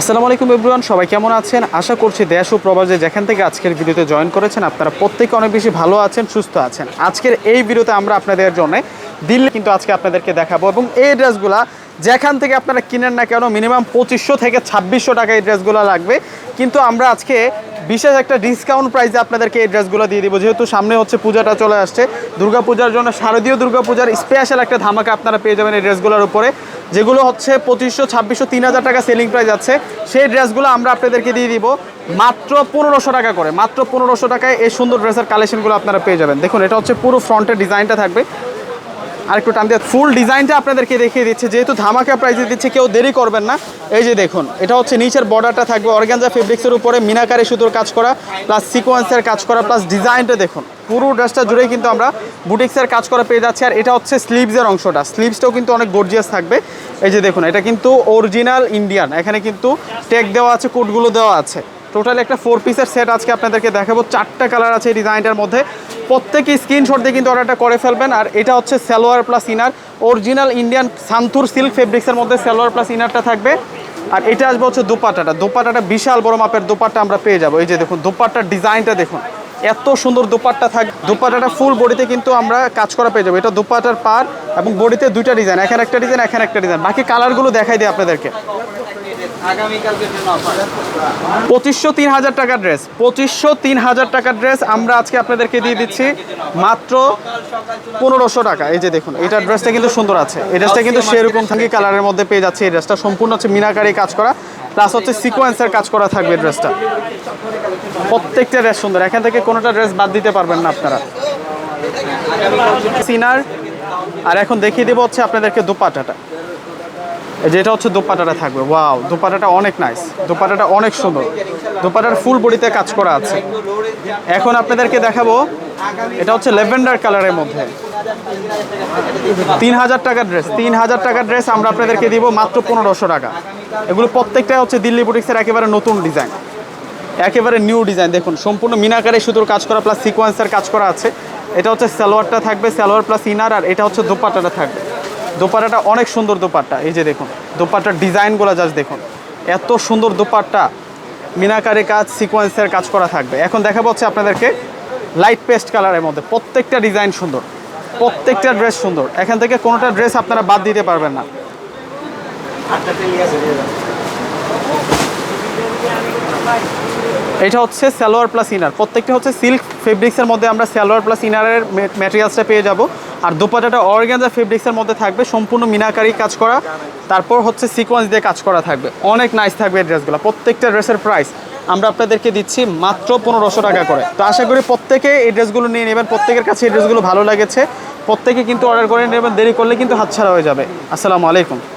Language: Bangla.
আসসালামু আলাইকুম এভরিওয়ান, সবাই কেমন আছেন? আশা করছি দেশ ও প্রবাসে যেখান থেকে আজকের ভিডিওতে জয়েন করেছেন, আপনারা প্রত্যেকে অনেক বেশি ভালো আছেন, সুস্থ আছেন। আজকের এই ভিডিওতে আমরা আপনাদের জন্য দিল্লি কিন্তু আজকে আপনাদেরকে দেখাবো এবং এই ড্রেসগুলা যেখান থেকে আপনারা কিনেন না কেন মিনিমাম পঁচিশশো থেকে ছাব্বিশশো টাকা এই ড্রেসগুলো লাগবে। কিন্তু আমরা আজকে বিশেষ একটা ডিসকাউন্ট প্রাইসে আপনাদেরকে এই ড্রেসগুলো দিয়ে দিব। যেহেতু সামনে হচ্ছে পূজাটা চলে আসছে, দুর্গাপূজার জন্য শারদীয় দুর্গাপূজার স্পেশাল একটা ধামাকা আপনারা পেয়ে যাবেন এই ড্রেসগুলোর উপরে। যেগুলো হচ্ছে পঁচিশশো, ছাব্বিশশো, তিন হাজার টাকা সেলিং প্রাইস আছে সেই ড্রেসগুলো আমরা আপনাদেরকে দিয়ে দিব। মাত্র পনেরোশো টাকা করে, মাত্র পনেরোশো টাকায় এই সুন্দর ড্রেসের কালেকশনগুলো আপনারা পেয়ে যাবেন। দেখুন, এটা হচ্ছে পুরো ফ্রন্টের ডিজাইনটা থাকবে। আর একটু টান দিয়ে ফুল ডিজাইনটা আপনাদেরকে দেখিয়ে দিচ্ছে। যেহেতু ধামাকা প্রাইসে দিচ্ছে, কেউ দেরি করবেন না। এই যে দেখুন, এটা হচ্ছে নিচের বর্ডারটা থাকবে। অর্গানজা ফেব্রিক্সের উপরে মিনাকারি সুতোর কাজ করা প্লাস সিকোয়েন্সের কাজ করা প্লাস ডিজাইনটা দেখুন। পুরো ড্রেসটা জুড়েই কিন্তু আমরা বুটিক্সের কাজ করা পেয়ে যাচ্ছি। আর এটা হচ্ছে স্লিভসের অংশটা। স্লিভসটাও কিন্তু অনেক গর্জিয়াস থাকবে। এই যে দেখুন, এটা কিন্তু অরিজিনাল ইন্ডিয়ান এখানে কিন্তু টেক দেওয়া আছে, কোটগুলো দেওয়া আছে। টোটাল একটা ফোর পিসের সেট আজকে আপনাদেরকে দেখাবো। চারটা কালার আছে এই ডিজাইনটার মধ্যে। প্রত্যেকে স্ক্রিনশট দিয়ে কিন্তু অর্ডারটা করে ফেলবেন। আর এটা হচ্ছে salwar plus inner original Indian Santoor silk ফেব্রিক্সের মধ্যে সালোয়ার প্লাস ইনারটা থাকবে। আর এটা আসবে হচ্ছে দোপাটাটা। দোপাটাটা বিশাল বড় মাপের দোপাট্টা আমরা পেয়ে যাব। এই যে দেখুন, দোপাট্টার ডিজাইনটা দেখুন। এত সুন্দর দোপাট্টা থাক দোপাট্টাটা ফুল বডিতে কিন্তু আমরা কাজ করা পেয়ে যাব। এটা দোপাট্টার পার এবং বডিতে দুইটা ডিজাইন এখানে একটা ডিজাইন এখানে একটা ডিজাইন বাকি কালারগুলো দেখাই দিই আপনাদেরকে। পঁচিশশো তিন হাজার টাকার ড্রেস পঁচিশশো তিন হাজার টাকার ড্রেস আমরা আজকে আপনাদেরকে দিয়ে দিচ্ছি মাত্র পনেরোশো টাকা। এই যে দেখুন, এটা ড্রেসটা কিন্তু সুন্দর আছে। এই ড্রেসটা কিন্তু সেরকম থাকি কালারের মধ্যে পেয়ে যাচ্ছে। এই ড্রেসটা সম্পূর্ণ হচ্ছে মিনাকারি কাজ করা। প্লাস হচ্ছে সিকোয়েন্সের কাজ করা থাকবে ড্রেসটা প্রত্যেকটা ড্রেস সুন্দর। এখান থেকে কোনোটা ড্রেস বাদ দিতে পারবেন না আপনারা। সিনার আর এখন দেখিয়ে দেবো হচ্ছে আপনাদেরকে দুপাটাটা। এই যে এটা হচ্ছে দোপাটাটা থাকবে। ওয়াও দোপাটাটা অনেক নাইস দোপাটাটা অনেক সুন্দর। দোপাটার ফুল বডিতে কাজ করা আছে। এখন আপনাদেরকে দেখাবো, এটা হচ্ছে লেভেন্ডার কালারের মধ্যে। তিন হাজার টাকার ড্রেস তিন হাজার টাকার ড্রেস আমরা আপনাদেরকে দিব মাত্র পনেরোশো টাকা। এগুলো প্রত্যেকটা হচ্ছে দিল্লি বুটিক্সের একেবারে নতুন ডিজাইন একেবারে নিউ ডিজাইন দেখুন, সম্পূর্ণ মিনাকারে সুতোর কাজ করা প্লাস সিকোয়েন্সের কাজ করা আছে। এটা হচ্ছে সালোয়ারটা থাকবে, সালোয়ার প্লাস ইনার আর এটা হচ্ছে দোপাট্টাটা থাকবে। দোপাট্টাটা অনেক সুন্দর দোপাট্টা, এই যে দেখুন, দোপাট্টার ডিজাইনগুলো জাস্ট দেখুন। এত সুন্দর দোপাট্টা, মিনাকারি কাজ সিকোয়েন্সের কাজ করা থাকবে। এখন দেখা হচ্ছে আপনাদেরকে লাইট পেস্ট কালারের মধ্যে, প্রত্যেকটা ডিজাইন সুন্দর। প্রত্যেকটা ড্রেস সুন্দর। এখান থেকে কোনোটা ড্রেস আপনারা বাদ দিতে পারবেন না। এটা হচ্ছে স্যালোয়ার প্লাস ইনার প্রত্যেকটা হচ্ছে সিল্ক ফেব্রিক্সের মধ্যে আমরা সালোয়ার প্লাস ইনারের ম্যাটেরিয়ালসটা পেয়ে যাব। আর দোপাটাটা অর্গ্যানজা ফেব্রিক্সের মধ্যে থাকবে। সম্পূর্ণ মিনাকারি কাজ করা। তারপর হচ্ছে সিকোয়েন্স দিয়ে কাজ করা থাকবে। অনেক নাইস থাকবে এই ড্রেসগুলো প্রত্যেকটা ড্রেসের প্রাইস আমরা আপনাদেরকে দিচ্ছি মাত্র পনেরোশো টাকা করে। তো আশা করি প্রত্যেকে এই ড্রেসগুলো নিয়ে নেবেন। প্রত্যেকের কাছে এই ড্রেসগুলো ভালো লেগেছে। প্রত্যেকে কিন্তু অর্ডার করে নেবেন দেরি করলে কিন্তু হাতছাড়া হয়ে যাবে। আসসালামু আলাইকুম।